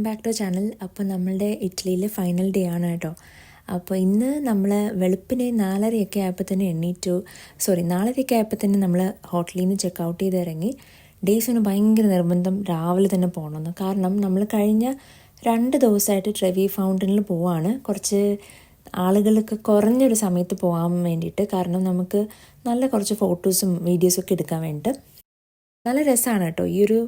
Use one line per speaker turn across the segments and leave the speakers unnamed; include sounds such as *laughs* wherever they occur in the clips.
Welcome back to channel അപ്പോൾ നമ്മളുടെ ഇറ്റലിയിലെ ഫൈനൽ ഡേ ആണ് കേട്ടോ. അപ്പോൾ ഇന്ന് നമ്മൾ വെളുപ്പിനെ നാലരയൊക്കെ ആയപ്പോൾ തന്നെ എണ്ണീറ്റു. സോറി നാലരയൊക്കെ ആയപ്പോൾ തന്നെ നമ്മൾ ഹോട്ടലിൽ നിന്ന് ചെക്ക് ഔട്ട് ചെയ്ത് ഇറങ്ങി. ഡേയ്സിന് ഭയങ്കര നിർബന്ധം രാവിലെ തന്നെ പോകണമെന്ന് കാരണം നമ്മൾ കഴിഞ്ഞ രണ്ട് ദിവസമായിട്ട് ട്രെവി ഫൗണ്ടനിൽ പോവാണ്. കുറച്ച് ആളുകൾക്ക് കുറഞ്ഞൊരു സമയത്ത് പോകാൻ വേണ്ടിയിട്ട്. കാരണം നമുക്ക് നല്ല കുറച്ച് ഫോട്ടോസും വീഡിയോസും ഒക്കെ എടുക്കാൻ വേണ്ടിയിട്ട്. നല്ല രസമാണ് കേട്ടോ. ഈ ഒരു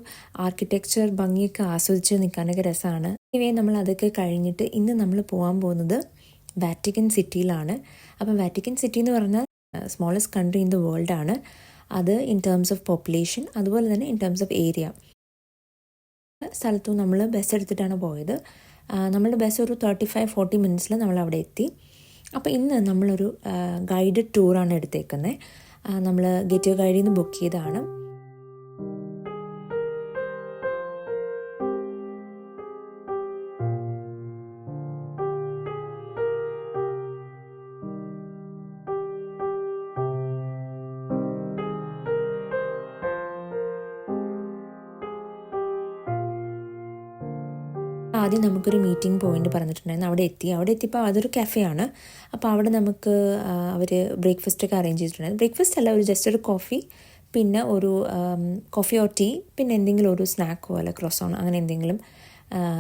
ആർക്കിടെക്ചർ ഭംഗിയൊക്കെ ആസ്വദിച്ച് നിൽക്കാനൊക്കെ രസമാണ് ഇവയെ നമ്മൾ അതൊക്കെ കഴിഞ്ഞിട്ട് ഇന്ന് നമ്മൾ പോകാൻ പോകുന്നത് വാറ്റിക്കൻ സിറ്റിയിലാണ് അപ്പം വാറ്റിക്കൻ സിറ്റി എന്ന് പറഞ്ഞാൽ smallest country in the world ആണ്. അത് ഇൻ ടേംസ് ഓഫ് പോപ്പുലേഷൻ അതുപോലെ തന്നെ ഇൻ ടേംസ് ഓഫ് ഏരിയ സ്ഥലത്തും നമ്മൾ ബസ് എടുത്തിട്ടാണ് പോയത്. നമ്മളുടെ ബസ് ഒരു തേർട്ടി ഫൈവ് ഫോർട്ടി മിനിറ്റ്സിൽ നമ്മൾ അവിടെ എത്തി. അപ്പോൾ ഇന്ന് നമ്മളൊരു ഗൈഡഡ് ടൂറാണ് എടുത്തേക്കുന്നത് നമ്മൾ ഗെറ്റ് ഗൈഡിൽ നിന്ന് ബുക്ക് ചെയ്തതാണ്. ആദ്യം നമുക്കൊരു മീറ്റിംഗ് പോയിന്റ് പറഞ്ഞിട്ടുണ്ടായിരുന്നു. അവിടെ എത്തി. അവിടെ എത്തിയപ്പോൾ അതൊരു കഫേയാണ് അപ്പോൾ അവിടെ നമുക്ക് അവർ ബ്രേക്ക്ഫാസ്റ്റ് ഒക്കെ അറേഞ്ച് ചെയ്തിട്ടുണ്ടായിരുന്നു. ബ്രേക്ക്ഫാസ്റ്റ് അല്ല ഒരു ജസ്റ്റ് ഒരു കോഫി പിന്നെ ഒരു കോഫി ഓർ ടീ പിന്നെ എന്തെങ്കിലും ഒരു സ്നാക്കോ അല്ല ക്രോസോൺ അങ്ങനെ എന്തെങ്കിലും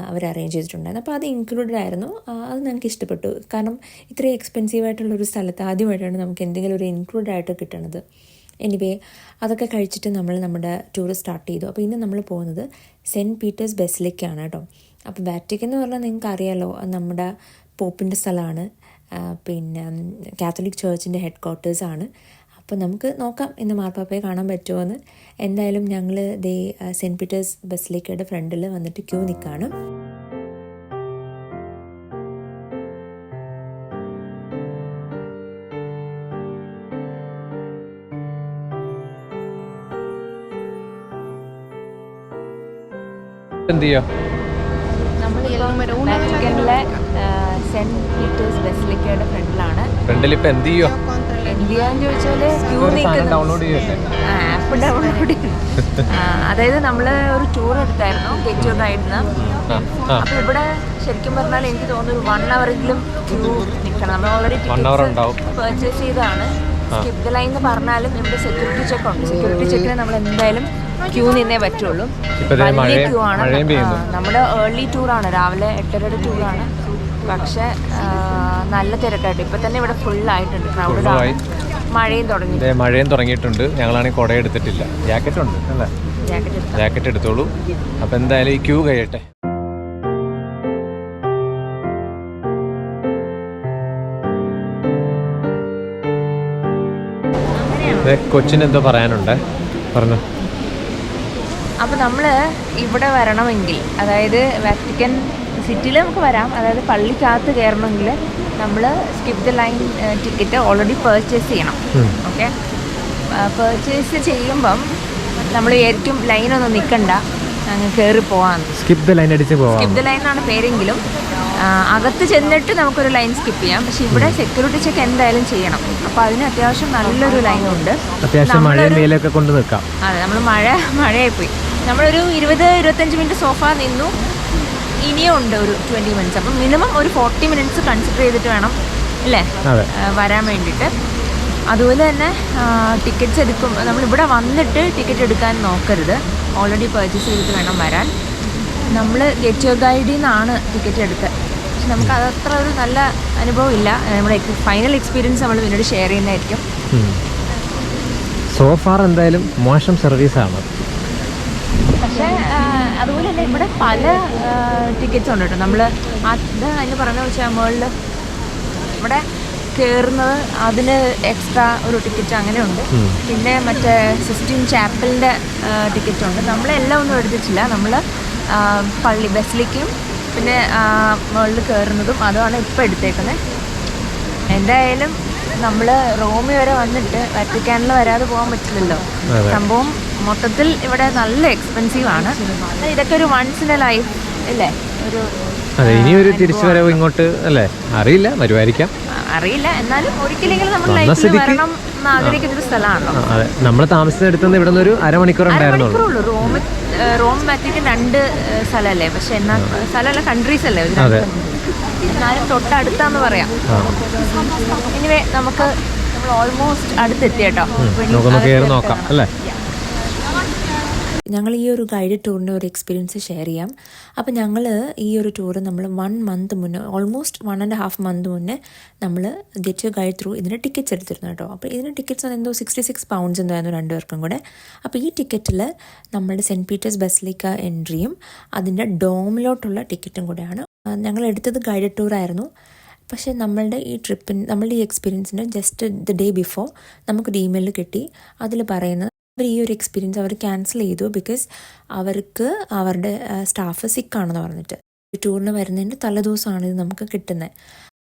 അവർ അറേഞ്ച് ചെയ്തിട്ടുണ്ടായിരുന്നു. അപ്പോൾ അത് ഇൻക്ലൂഡഡ് ആയിരുന്നു. അത് ഞങ്ങൾക്ക് ഇഷ്ടപ്പെട്ടു. കാരണം ഇത്രയും എക്സ്പെൻസീവ് ആയിട്ടുള്ള ഒരു സ്ഥലത്ത് ആദ്യമായിട്ടാണ് നമുക്ക് എന്തെങ്കിലും ഒരു ഇൻക്ലൂഡ് ആയിട്ട് കിട്ടണത്. എനിവേ അതൊക്കെ കഴിച്ചിട്ട് നമ്മൾ നമ്മുടെ ടൂർ സ്റ്റാർട്ട് ചെയ്തു. അപ്പോൾ ഇന്ന് നമ്മൾ പോകുന്നത് സെന്റ് പീറ്റേഴ്സ് ബെസിലേക്കാണ് കേട്ടോ. അപ്പോൾ വാറ്റിക്കൻ എന്ന് പറഞ്ഞാൽ നിങ്ങൾക്ക് അറിയാലോ നമ്മുടെ പോപ്പിന്റെ സ്ഥലമാണ്. പിന്നെ കാത്തലിക് ചേർച്ചിന്റെ ഹെഡ് ക്വാർട്ടേഴ്സാണ് അപ്പോൾ നമുക്ക് നോക്കാം ഇന്ന് മാർപ്പാപ്പയെ കാണാൻ പറ്റുമോ എന്ന് എന്തായാലും ഞങ്ങൾ ദേ സെന്റ് പീറ്റേഴ്സ് ബസിലിക്കയുടെ ഫ്രണ്ടിൽ വന്നിട്ട് ക്യൂ നിൽക്കുകയാണ്
എന്ത് ചെയ്യാ?
സെന്റ് പീറ്റേഴ്സ് ബെസിലിക്കയുടെ ഫ്രണ്ടിലാണ്.
ഫ്രണ്ടിൽ ഇപ്പൊ എന്ത് ചെയ്യോ
എന്ത് ചെയ്യാന്ന് ആപ്പ് ഡൗൺലോഡ് അതായത് നമ്മൾ ഒരു ടൂർ എടുത്തായിരുന്നു ഗെറ്റ് യു അപ്പൊ ഇവിടെ ശരിക്കും പറഞ്ഞാൽ എനിക്ക് തോന്നുന്നു വൺ അവറെങ്കിലും ക്യൂ നിൽക്കണം നമ്മൾ ഓൾറെഡി പെർച്ചേസ് ചെയ്താണ് സ്കിപ്പ് ലൈൻ എന്ന് പറഞ്ഞാലും ഇവിടെ സെക്യൂരിറ്റി ചെക്ക് ഉണ്ട്. സെക്യൂരിറ്റി ചെക്കിന് നമ്മൾ എന്തായാലും ക്യൂ നിന്നേ പറ്റുള്ളൂ. വലിയ ക്യൂ ആണ് നമ്മുടെ ഏർലി ടൂറാണ്. രാവിലെ എട്ടരയുടെ ടൂറാണ്. പക്ഷെ നല്ല തിരക്കായിട്ട്. ഇപ്പൊ തന്നെ ഇവിടെ ഫുൾ ആയിട്ടുണ്ട്. ക്രൗഡഡ് ആണ്. മഴയും തുടങ്ങി.
മഴയും തുടങ്ങിയിട്ടുണ്ട്. ഞങ്ങളാണെങ്കിൽ കുട എടുത്തിട്ടില്ല. ജാക്കറ്റ് ഉണ്ട് അല്ലേ?
ജാക്കറ്റ്
എടുത്തോളൂ. അപ്പൊ എന്തായാലും ഈ ക്യൂ കഴിയട്ടെ. ദേ കൊച്ചിന് എന്തോ പറയാനുണ്ട്. പറഞ്ഞു.
അപ്പോൾ നമ്മൾ ഇവിടെ വരണമെങ്കിൽ അതായത് വാറ്റിക്കൻ സിറ്റിയിൽ നമുക്ക് വരാം. അതായത് പള്ളിക്കകത്ത് കയറണമെങ്കിൽ നമ്മൾ skip the line ticket already purchase ചെയ്യണം. ഓക്കെ പേർച്ചേസ് ചെയ്യുമ്പം നമ്മൾ വിചാരിക്കും ലൈനൊന്നും നിൽക്കണ്ട അങ്ങ് കയറി പോവാന്ന്.
സ്കിപ്പ് ദ ലൈൻ അടിച്ച് പോവാം
സ്കിപ്പ് ദ ലൈൻ എന്നാണ് പേരെങ്കിലും. അകത്ത് ചെന്നിട്ട് നമുക്കൊരു ലൈൻ സ്കിപ്പ് ചെയ്യാം. പക്ഷെ ഇവിടെ സെക്യൂരിറ്റി ചെക്ക് എന്തായാലും ചെയ്യണം. അപ്പോൾ അതിന് അത്യാവശ്യം നല്ലൊരു ലൈൻ ഉണ്ട്.
അത്യാവശ്യം
മഴ
മേലൊക്കെ കൊണ്ട് നിൽക്കാം.
അതെ നമ്മൾ മഴ മഴയായി പോയി നമ്മളൊരു ഇരുപത് ഇരുപത്തഞ്ച് മിനിറ്റ് സോഫ നിന്നു. ഇനിയും ഉണ്ട് ഒരു ട്വന്റി മിനിറ്റ്സ് അപ്പം മിനിമം ഒരു ഫോർട്ടി മിനിറ്റ്സ് കൺസിഡർ ചെയ്തിട്ട് വേണം അല്ലേ? വരാൻ വേണ്ടിയിട്ട്. അതുപോലെ തന്നെ ടിക്കറ്റ്സ് എടുക്കും. നമ്മളിവിടെ വന്നിട്ട് ടിക്കറ്റ് എടുക്കാൻ നോക്കരുത്. ഓൾറെഡി പർച്ചേസ് ചെയ്തിട്ട് വേണം വരാൻ. നമ്മൾ ഗെറ്റ് യുവർ ഗൈഡിൽ നിന്നാണ് ടിക്കറ്റ് എടുത്തത് പക്ഷെ നമുക്ക് അതത്ര ഒരു നല്ല അനുഭവം ഇല്ല. നമ്മുടെ ഫൈനൽ എക്സ്പീരിയൻസ് നമ്മൾ പിന്നീട് ഷെയർ ചെയ്യുന്നതായിരിക്കും.
സോഫാർ എന്തായാലും മോശം സർവീസാണ്
പക്ഷേ അതുപോലെ തന്നെ ഇവിടെ പല ടിക്കറ്റ്സ് ഉണ്ട് കേട്ടോ. നമ്മൾ അത് അതിന് പറഞ്ഞ വെച്ചാൽ മുകളിൽ ഇവിടെ കയറുന്നത് അതിന് എക്സ്ട്രാ ഒരു ടിക്കറ്റ് അങ്ങനെ ഉണ്ട്. പിന്നെ മറ്റേ സിസ്റ്റീൻ ചാപ്പലിന്റെ ടിക്കറ്റ് ഉണ്ട്. നമ്മളെല്ലാം ഒന്നും എടുത്തിട്ടില്ല. നമ്മൾ പള്ളി ബസ്സിലേക്കും പിന്നെ മുകളിൽ കയറുന്നതും അതുമാണ് ഇപ്പോൾ എടുത്തേക്കുന്നത് എന്തായാലും നമ്മൾ റോമി വരെ വന്നിട്ട് വറ്റിക്കാനിൽ വരാതെ പോകാൻ പറ്റില്ലല്ലോ. സംഭവം മൊത്തത്തിൽ ഇവിടെ നല്ല എക്സ്പെൻസീവ് ആണ്. ഇതൊക്കെ ഒരു വൺസ് ഇൻ എ ലൈഫ് അല്ലേ? ഒരു
അതെ ഇനി ഒരു തിരിച്ചു വരവ് ഇങ്ങോട്ട് അല്ലേ? അറിയില്ല വരുമായിരിക്കാം.
അറിയില്ല. എന്നാലും ഒരിക്കലെങ്കിലും നമ്മൾ ലൈഫിൽ വരണം
എന്ന് ആഗ്രഹിക്കുന്ന ഒരു സ്ഥലമാണല്ലോ.
അതെ. നമ്മൾ താമസിച്ചെടുത്തുനിന്ന് ഇവിടെ നിന്ന് ഒരു അരമണിക്കൂർ ഉണ്ടായിരുന്നുള്ളൂ.
റോം റോം വാറ്റിക്കൻ രണ്ട് സ്ഥലമല്ലേ? പക്ഷെ എന്നാ സ്ഥലമല്ല കൺട്രീസ് അല്ലേ. എന്നാലും തൊട്ടടുത്താന്ന് പറയാം.
ആ.
ഇനിവേ നമുക്ക് നമ്മൾ ഓൾമോസ്റ്റ് അടുത്തെത്തി കേട്ടോ. ഇനി
നോക്കാം അല്ലേ?
ഞങ്ങൾ ഈ ഒരു ഗൈഡ് ടൂറിന്റെ ഒരു എക്സ്പീരിയൻസ് ഷെയർ ചെയ്യാം. അപ്പോൾ ഞങ്ങൾ ഈ ഒരു ടൂർ നമ്മൾ വൺ മന്ത് മുന്നേ almost one and half month മുന്നേ നമ്മൾ ഗെറ്റ് യു ഗൈഡ് ത്രൂ ഇതിന് ടിക്കറ്റ്സ് എടുത്തിരുന്നു കേട്ടോ. അപ്പോൾ ഇതിന് ടിക്കറ്റ്സ് എന്തോ സിക്സ്റ്റി സിക്സ് പൗണ്ട്സ് എന്തായിരുന്നു രണ്ടുപേർക്കും കൂടെ. അപ്പോൾ ഈ ടിക്കറ്റിൽ നമ്മുടെ സെന്റ് പീറ്റേഴ്സ് ബസിലേക്ക് എൻട്രിയും അതിന്റെ ഡോമിലോട്ടുള്ള ടിക്കറ്റും കൂടെയാണ്. ഞങ്ങൾ എടുത്തത് ഗൈഡഡ് ടൂറായിരുന്നു പക്ഷേ നമ്മളുടെ ഈ ട്രിപ്പിന് നമ്മളുടെ ഈ എക്സ്പീരിയൻസിന് ജസ്റ്റ് ദ ഡേ ബിഫോർ നമുക്കൊരു ഇമെയിൽ കിട്ടി. അതിൽ പറയുന്നത് അവർ ഈ ഒരു എക്സ്പീരിയൻസ് അവർ ക്യാൻസൽ ചെയ്തു ബിക്കോസ് അവർക്ക് അവരുടെ സ്റ്റാഫ് സിക്കാണെന്ന് പറഞ്ഞിട്ട്. ടൂറിന് വരുന്നതിന്റെ തലേദിവസമാണ് ഇത് നമുക്ക് കിട്ടുന്നത്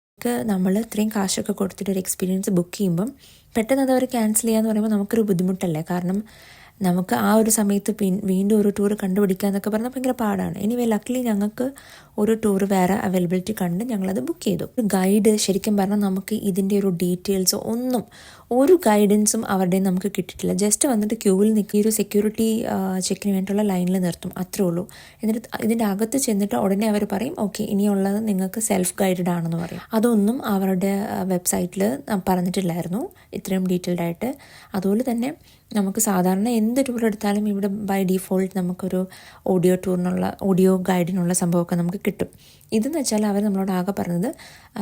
നമുക്ക് നമ്മൾ ഇത്രയും കാശൊക്കെ കൊടുത്തിട്ട് ഒരു എക്സ്പീരിയൻസ് ബുക്ക് ചെയ്യുമ്പം പെട്ടെന്ന് അത് അവർ ക്യാൻസൽ ചെയ്യാന്ന് പറയുമ്പോൾ നമുക്കൊരു ബുദ്ധിമുട്ടല്ലേ? കാരണം നമുക്ക് ആ ഒരു സമയത്ത് വീണ്ടും ഒരു ടൂർ കണ്ടുപിടിക്കുക എന്നൊക്കെ പറഞ്ഞാൽ ഭയങ്കര പാടാണ്. എനിവേ ലക്കിലി ഞങ്ങൾക്ക് ഒരു ടൂർ വേറെ അവൈലബിലിറ്റി കണ്ട് ഞങ്ങളത് ബുക്ക് ചെയ്തു. ഒരു ഗൈഡ് ശരിക്കും പറഞ്ഞാൽ നമുക്ക് ഇതിന്റെ ഒരു ഡീറ്റെയിൽസ് ഒന്നും ഒരു ഗൈഡൻസും അവരുടെ നമുക്ക് കിട്ടിയിട്ടില്ല. ജസ്റ്റ് വന്നിട്ട് ക്യൂവിൽ നിൽക്കി ഒരു സെക്യൂരിറ്റി ചെക്കിന് വേണ്ടിയിട്ടുള്ള ലൈനിൽ നിർത്തും അത്രേ ഉള്ളൂ. എന്നിട്ട് ഇതിന്റെ അകത്ത് ചെന്നിട്ട് ഉടനെ അവർ പറയും ഓക്കെ ഇനിയുള്ളത് നിങ്ങൾക്ക് സെൽഫ് ഗൈഡഡ് ആണെന്ന് പറയും. അതൊന്നും അവരുടെ വെബ്സൈറ്റിൽ പറഞ്ഞിട്ടില്ലായിരുന്നു ഇത്രയും ഡീറ്റെയിൽഡ് ആയിട്ട്. അതുപോലെ തന്നെ നമുക്ക് സാധാരണ എന്ത് ടൂർ എടുത്താലും ഇവിടെ ബൈ ഡിഫോൾട്ട് നമുക്കൊരു ഓഡിയോ ടൂറിനുള്ള ഓഡിയോ ഗൈഡിനുള്ള സംഭവമൊക്കെ നമുക്ക് കിട്ടും. ഇതെന്ന് വെച്ചാൽ അവർ നമ്മളോട് ആകെ പറഞ്ഞത്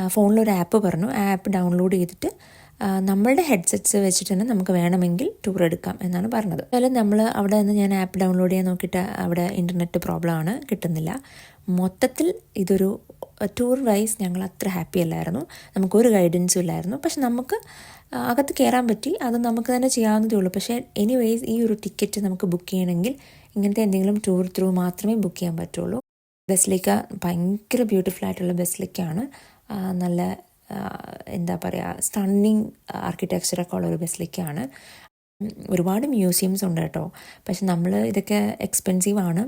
ഫോണിലൊരു ആപ്പ് പറഞ്ഞു. ആ ആപ്പ് ഡൗൺലോഡ് ചെയ്തിട്ട് നമ്മളുടെ ഹെഡ്സെറ്റ്സ് വെച്ചിട്ട് തന്നെ നമുക്ക് വേണമെങ്കിൽ ടൂർ എടുക്കാം എന്നാണ് പറഞ്ഞത്. അതുപോലെ നമ്മൾ അവിടെ നിന്ന് ഞാൻ ആപ്പ് ഡൗൺലോഡ് ചെയ്യാൻ നോക്കിയിട്ട് അവിടെ ഇന്റർനെറ്റ് പ്രോബ്ലം ആണ് കിട്ടുന്നില്ല. മൊത്തത്തിൽ ഇതൊരു ടൂർ വൈസ് ഞങ്ങൾ അത്ര ഹാപ്പി അല്ലായിരുന്നു. നമുക്കൊരു ഗൈഡൻസും ഇല്ലായിരുന്നു. പക്ഷെ നമുക്ക് അകത്ത് കയറാൻ പറ്റി. അത് നമുക്ക് തന്നെ ചെയ്യാവുന്നതേ ഉള്ളൂ. പക്ഷേ എനിവേസ് ഈ ഒരു ടിക്കറ്റ് നമുക്ക് ബുക്ക് ചെയ്യണമെങ്കിൽ ഇങ്ങനത്തെ എന്തെങ്കിലും ടൂർ ത്രൂ മാത്രമേ ബുക്ക് ചെയ്യാൻ പറ്റുള്ളൂ. ബസ്ലിക്ക ഭയങ്കര ബ്യൂട്ടിഫുൾ ആയിട്ടുള്ള ബസ്ലിക്കാണ് നല്ല എന്താ പറയുക സ്റ്റണ്ണിങ് ആർക്കിടെക്ചറൊക്കെ ഉള്ള ഒരു ബസ്സിലിക്കാണ് ഉം, ഒരുപാട് മ്യൂസിയംസ് ഉണ്ട് കേട്ടോ. പക്ഷെ നമ്മൾ ഇതൊക്കെ എക്സ്പെൻസീവ് ആണ്.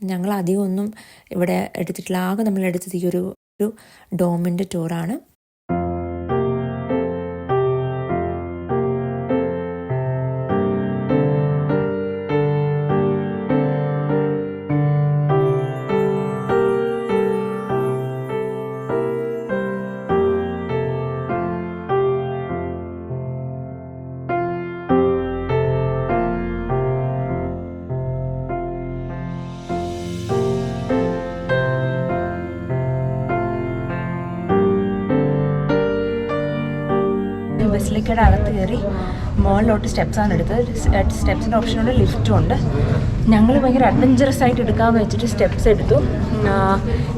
ഞങ്ങൾ അധികം ഒന്നും ഇവിടെ എടുത്തിട്ടില്ല. ആകെ നമ്മൾ എടുത്തത് ഈ ഒരു ഒരു ഡോമിന്റെ ടൂറാണ് കയറി മുകളിലോട്ട് സ്റ്റെപ്സാണ് എടുത്തത്. സ്റ്റെപ്സിന്റെ ഓപ്ഷനുണ്ട് ലിഫ്റ്റും ഉണ്ട്. ഞങ്ങൾ ഭയങ്കര അഡ്വഞ്ചറസ് ആയിട്ട് എടുക്കാമെന്ന് വെച്ചിട്ട് സ്റ്റെപ്സ് എടുത്തു.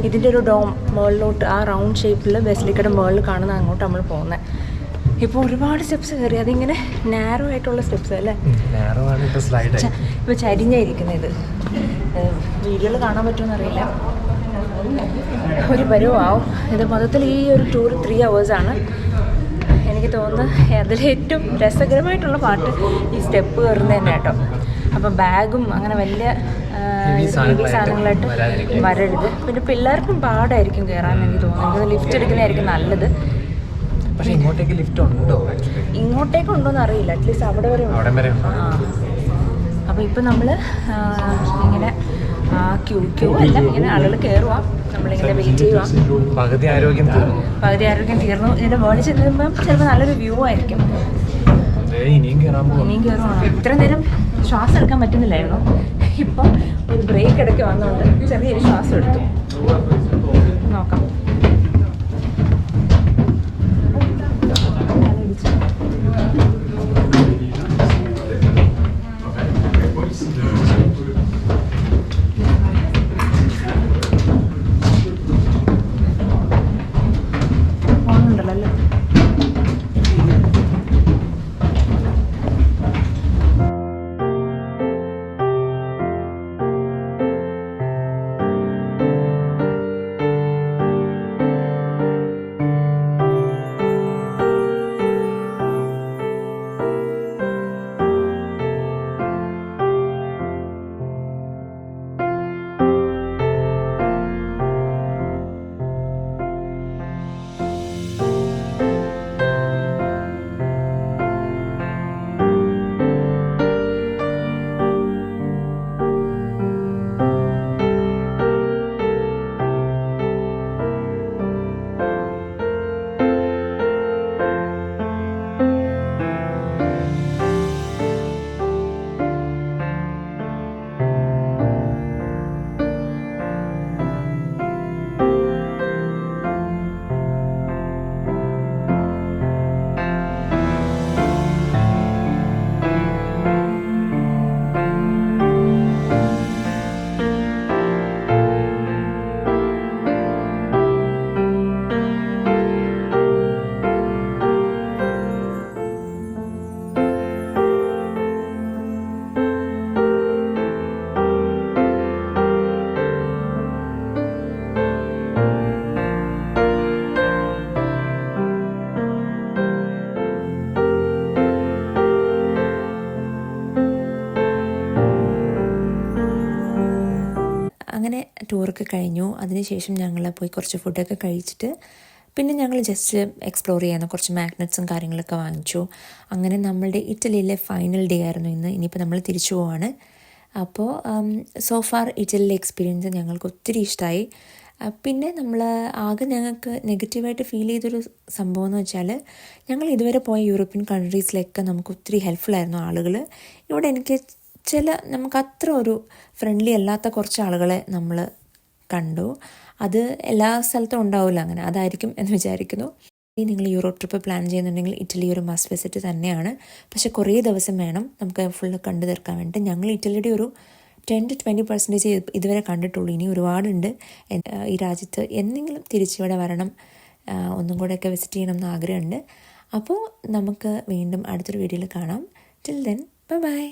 ഇതിന്റെ ഒരു ഡോം മുകളിലോട്ട് ആ റൗണ്ട് ഷേപ്പിൽ ബസ്സിലേക്കയുടെ മുകളിൽ കാണുന്ന അങ്ങോട്ട് നമ്മൾ പോകുന്നത് ഇപ്പോൾ ഒരുപാട് സ്റ്റെപ്സ് കയറി. അതിങ്ങനെ നാരോ ആയിട്ടുള്ള സ്റ്റെപ്സ് അല്ലേ? ഇപ്പോൾ ചരിഞ്ഞായിരിക്കുന്നത് ഇത്. വീഡിയോയിൽ കാണാൻ പറ്റുമെന്ന് അറിയില്ല. ഒരു പരുവാവും. ഇത് മൊത്തത്തിൽ ഈ ഒരു ടൂർ ത്രീ ആണ്. എനിക്ക് തോന്നുന്നു അതിലേറ്റവും രസകരമായിട്ടുള്ള പാട്ട് ഈ സ്റ്റെപ്പ് കയറുന്നത് തന്നെ കേട്ടോ. അപ്പം ബാഗും അങ്ങനെ വലിയ
സാധനങ്ങളായിട്ട്
വരരുത്. പിന്നെ പിള്ളേർക്കും പാടായിരിക്കും കയറാൻ എനിക്ക് തോന്നുന്നു. ലിഫ്റ്റ് എടുക്കുന്നതായിരിക്കും നല്ലത്.
പക്ഷേ ഇങ്ങോട്ടേക്ക് ലിഫ്റ്റ് ഉണ്ടോ
ഇങ്ങോട്ടേക്ക് ഉണ്ടോന്ന് അറിയില്ല. അറ്റ്ലീസ്റ്റ് അവിടെ വരെ അപ്പം
അവിടെ വരെ
അപ്പോൾ ഇപ്പം നമ്മൾ ഇങ്ങനെ ക്യൂ ക്യൂ അല്ല ഇങ്ങനെ ആളുകൾ കയറുക നമ്മളിങ്ങനെ വെയിറ്റ് ചെയ്യുക.
പകുതി ആരോഗ്യം തീർന്നു.
പകുതി ആരോഗ്യം തീർന്നു. ഇതിന്റെ മുകളിൽ ചെല്ലുമ്പം ചിലപ്പോൾ നല്ലൊരു വ്യൂ ആയിരിക്കും.
ഇനിയും
കയറുവാണ് ഇത്ര നേരം ശ്വാസം എടുക്കാൻ പറ്റുന്നില്ലായിരുന്നു. ഇപ്പം ഒരു ബ്രേക്ക് ഇടയ്ക്ക് വന്നുകൊണ്ട് ചെറിയൊരു ശ്വാസം എടുത്തു. ടൂറൊക്കെ കഴിഞ്ഞു. അതിനുശേഷം ഞങ്ങൾ പോയി കുറച്ച് ഫുഡൊക്കെ കഴിച്ചിട്ട് പിന്നെ ഞങ്ങൾ ജസ്റ്റ് എക്സ്പ്ലോർ ചെയ്യാൻ കുറച്ച് മാഗ്നറ്റ്സും കാര്യങ്ങളൊക്കെ വാങ്ങിച്ചു. അങ്ങനെ നമ്മളുടെ ഇറ്റലിയിലെ ഫൈനൽ ഡേ ആയിരുന്നു ഇന്ന്. ഇനിയിപ്പോൾ നമ്മൾ തിരിച്ചു പോവാണ്. അപ്പോൾ സോഫാർ ഇറ്റലിയിലെ എക്സ്പീരിയൻസ് ഞങ്ങൾക്ക് ഒത്തിരി ഇഷ്ടമായി പിന്നെ നമ്മൾ ആകെ ഞങ്ങൾക്ക് നെഗറ്റീവായിട്ട് ഫീൽ ചെയ്തൊരു സംഭവം എന്ന് വെച്ചാൽ ഞങ്ങൾ ഇതുവരെ പോയ യൂറോപ്യൻ കൺട്രീസിലൊക്കെ നമുക്ക് ഒത്തിരി ഹെൽപ്ഫുൾ ആയിരുന്നു ആളുകൾ ഇവിടെ എനിക്ക് ചില നമുക്ക് അത്ര ഒരു ഫ്രണ്ട്ലി അല്ലാത്ത കുറച്ച് ആളുകളെ നമ്മൾ കണ്ടു. അത് എല്ലാ സ്ഥലത്തും ഉണ്ടാവില്ല അങ്ങനെ. അതായിരിക്കും എന്ന് വിചാരിക്കുന്നു. ഇനി നിങ്ങൾ യൂറോപ്പ് ട്രിപ്പ് പ്ലാൻ ചെയ്യുന്നുണ്ടെങ്കിൽ ഇറ്റലി ഒരു മസ്റ്റ് വിസിറ്റ് തന്നെയാണ്. പക്ഷേ കുറേ ദിവസം വേണം നമുക്ക് ഫുള്ള് കണ്ടു തീർക്കാൻ വേണ്ടി ഞങ്ങൾ ഇറ്റലിയുടെ ഒരു ടെൻ ടു ട്വന്റി പെർസെന്റേജ് ഇതുവരെ കണ്ടിട്ടുള്ളൂ. ഇനി ഒരുപാടുണ്ട്. ഈ രാജ്യത്ത് എന്തെങ്കിലും തിരിച്ചിവിടെ വരണം ഒന്നും കൂടെയൊക്കെ വിസിറ്റ് ചെയ്യണം എന്ന് ആഗ്രഹമുണ്ട്. അപ്പോൾ നമുക്ക് വീണ്ടും അടുത്തൊരു വീഡിയോയിൽ കാണാം. ടിൽ ദെൻ ബൈ ബൈ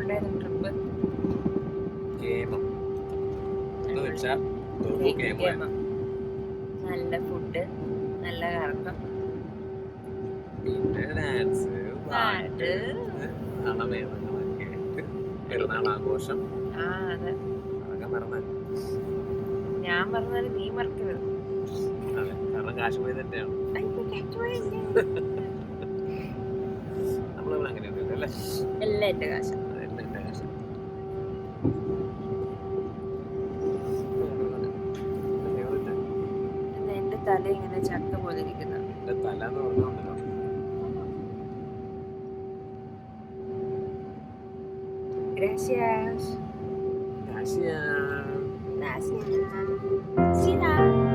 ഉണ്ടായിരുന്നു ട്രിപ്പ്?
ഗെയിമം. എന്ന് വെച്ചാൽ
നല്ല ഫുഡ്. നല്ല കറക്കം.
പിന്നെ ഡാൻസ്
പാട്ട്.
അണമേളങ്ങളൊക്കെ ആയിട്ട് പെരുന്നാൾ ആഘോഷം. അതൊക്കെ മറന്നാൽ
ഞാൻ പറഞ്ഞാലും നീ മറക്കരുത്.
അതെ കാരണം കാശ്മീർ തന്നെയാണ്. *laughs* അല്ലേ
എല്ലാം എന്റെ കാശ എന്റെ തല ഇങ്ങനെ ചക്ക പോലെ ഇരിക്കുന്നു
എന്റെ തല എന്ന് പറഞ്ഞുണ്ടല്ലോ
Gracias.
കാശിയാണ്
Gracias. Sina.